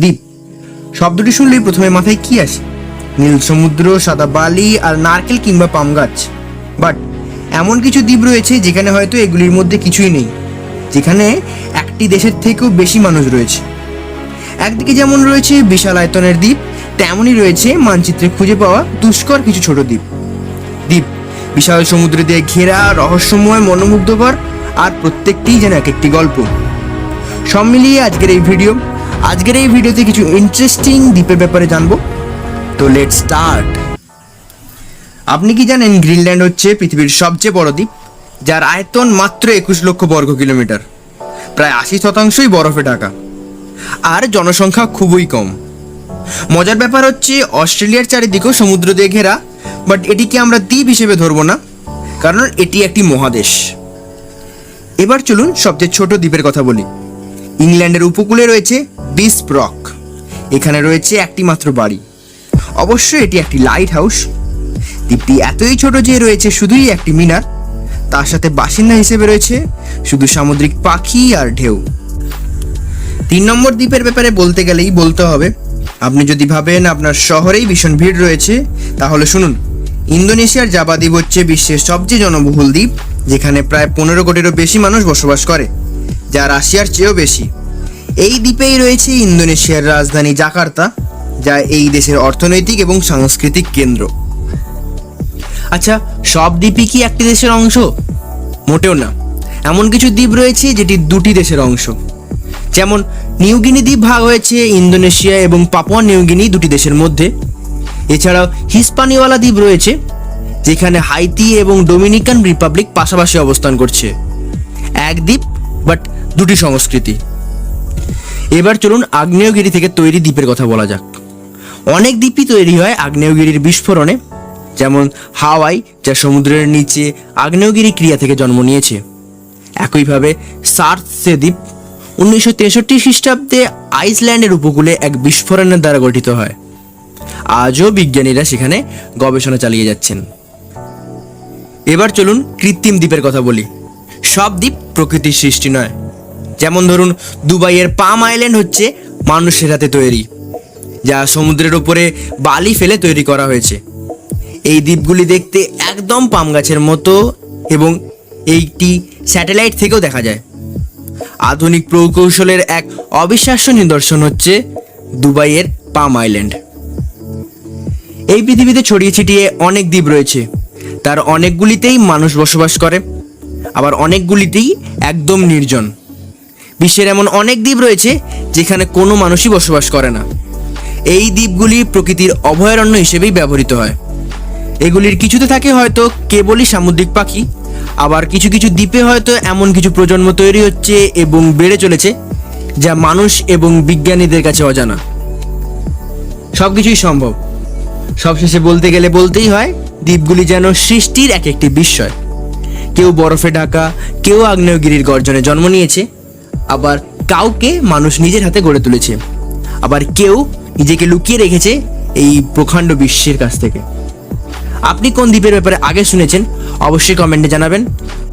দ্বীপ। শব্দটি শুনলেই প্রথমে মাথায় কি আসে? নীল সমুদ্র, সাদা বালি আর নারকেল কিংবা পাম গাছ। বাট এমন কিছু দ্বীপ রয়েছে যেখানে হয়তো এগুলির মধ্যে কিছুই নেই, যেখানে একটি দেশের থেকেও বেশি মানুষ রয়েছে। একদিকে যেমন রয়েছে বিশাল আয়তনের দ্বীপ, তেমনই রয়েছে মানচিত্রে খুঁজে পাওয়া দুষ্কর কিছু ছোট দ্বীপ। দ্বীপ বিশাল সমুদ্র দিয়ে ঘেরা, রহস্যময়, মনোমুগ্ধকর আর প্রত্যেকটিই যেন এক একটি গল্প। সব মিলিয়ে আজকের এই ভিডিও আজকের এই ভিডিওতে কিছু ইন্টারেস্টিং দ্বীপের ব্যাপারে জানব। তো লেট স্টার্ট আপনি কি জানেন গ্রিনল্যান্ড হচ্ছে পৃথিবীর সবচেয়ে বড় দ্বীপ, যার আয়তন মাত্র একুশ লক্ষ বর্গ কিলোমিটার। প্রায় আশি শতাংশই বরফে ঢাকা। আর জনসংখ্যা খুবই কম। মজার ব্যাপার হচ্ছে অস্ট্রেলিয়ার চারিদিকেও সমুদ্র দিয়ে ঘেরা বাট এটিকে আমরা দ্বীপ হিসেবে ধরবো না, কারণ এটি একটি মহাদেশ। এবার চলুন সবচেয়ে ছোট দ্বীপের কথা বলি। ইংল্যান্ডের উপকূলে রয়েছে বিস্প রক এখানে রয়েছে একটি মাত্র বাড়ি। অবশ্যই এটি একটি লাইট হাউস। দ্বীপটি এতই ছোট যে রয়েছে শুধুই একটি মিনার। তার সাথে বাসিন্দা হিসেবে রয়েছে শুধু সামুদ্রিক পাখি আর ঢেউ। তিন নম্বর দ্বীপের ব্যাপারে বলতে গেলেই বলতে হবে, আপনি যদি ভাবেন আপনার শহরেই ভীষণ ভিড় রয়েছে, তাহলে শুনুন। ইন্দোনেশিয়ার জাবা দ্বীপ হচ্ছে বিশ্বের সবচেয়ে জনবহুল দ্বীপ, যেখানে প্রায় পনেরো কোটিরও বেশি মানুষ বসবাস করে, যা রাশিয়ার চেয়েও বেশি। এই দ্বীপেই রয়েছে ইন্দোনেশিয়ার রাজধানী জাকার্তা, যা এই দেশের অর্থনৈতিক এবং সাংস্কৃতিক কেন্দ্র। আচ্ছা সব দ্বীপই কি একটি দেশের অংশ? মোটেও না। এমন কিছু দ্বীপ রয়েছে যেটি দুটি দেশের অংশ। যেমন নিউগিনি দ্বীপ ভাগ হয়েছে ইন্দোনেশিয়া এবং পাপুয়া নিউগিনি দুটি দেশের মধ্যে। এছাড়াও হিসপানিওয়ালা দ্বীপ রয়েছে, যেখানে হাইতি এবং ডোমিনিকান রিপাবলিক পাশাপাশি অবস্থান করছে। এক দ্বীপ, বাট দুটি সংস্কৃতি। এবার চলুন আগ্নেয়গিরি থেকে তৈরি দ্বীপের কথা বলা যাক। অনেক দ্বীপই তৈরি হয় আগ্নেয়গিরির বিস্ফোরণে, যেমন হাওয়াই, যা সমুদ্রের নিচে আগ্নেয়গিরি ক্রিয়া থেকে জন্ম নিয়েছে। একইভাবে সার্থ সে দ্বীপ উনিশশো তেষট্টি খ্রিস্টাব্দে আইসল্যান্ডের উপকূলে এক বিস্ফোরণের দ্বারা গঠিত হয়। আজও বিজ্ঞানীরা সেখানে গবেষণা চালিয়ে যাচ্ছেন। এবার চলুন কৃত্রিম দ্বীপের কথা বলি। সব দ্বীপ প্রকৃতির সৃষ্টি নয়। যেমন ধরুন, দুবাইয়ের পাম আইল্যান্ড হচ্ছে মানুষের হাতে তৈরি, যা সমুদ্রের উপরে বালি ফেলে তৈরি করা হয়েছে। এই দ্বীপগুলি দেখতে একদম পাম গাছের মতো এবং এইটি স্যাটেলাইট থেকেও দেখা যায়। আধুনিক প্রকৌশলের এক অবিশ্বাস্য নিদর্শন হচ্ছে দুবাইয়ের পাম আইল্যান্ড। এই পৃথিবীতে ছড়িয়ে ছিটিয়ে অনেক দ্বীপ রয়েছে, তার অনেকগুলিতেই মানুষ বসবাস করে, আবার অনেকগুলিতেই একদম নির্জন। বিশ্বের এমন অনেক দ্বীপ রয়েছে যেখানে কোনো মানুষই বসবাস করে না। এই দ্বীপগুলি প্রকৃতির অভয়ারণ্য হিসেবেই ব্যবহৃত হয়। এগুলির কিছুতে থাকে হয়তো কেবলই সামুদ্রিক পাখি, আবার কিছু কিছু দ্বীপে হয়তো এমন কিছু প্রজন্ম তৈরি হচ্ছে এবং বেড়ে চলেছে যা মানুষ এবং বিজ্ঞানীদের কাছে অজানা। সব কিছুই সম্ভব। সবশেষে বলতে গেলে বলতেই হয়, দ্বীপগুলি যেন সৃষ্টির এক একটি বিস্ময়। কেউ বরফে ঢাকা, কেউ আগ্নেয়গিরির গর্জনে জন্ম নিয়েছে আবার কাউকে মানুষ নিজের হাতে গড়ে তুলেছে। আবার কেউ নিজেকে লুকিয়ে রেখেছে এই প্রখণ্ড বিশ্বের কাছ থেকে। আপনি কোন দ্বীপের ব্যাপারে আগে শুনেছেন, অবশ্যই কমেন্টে জানাবেন।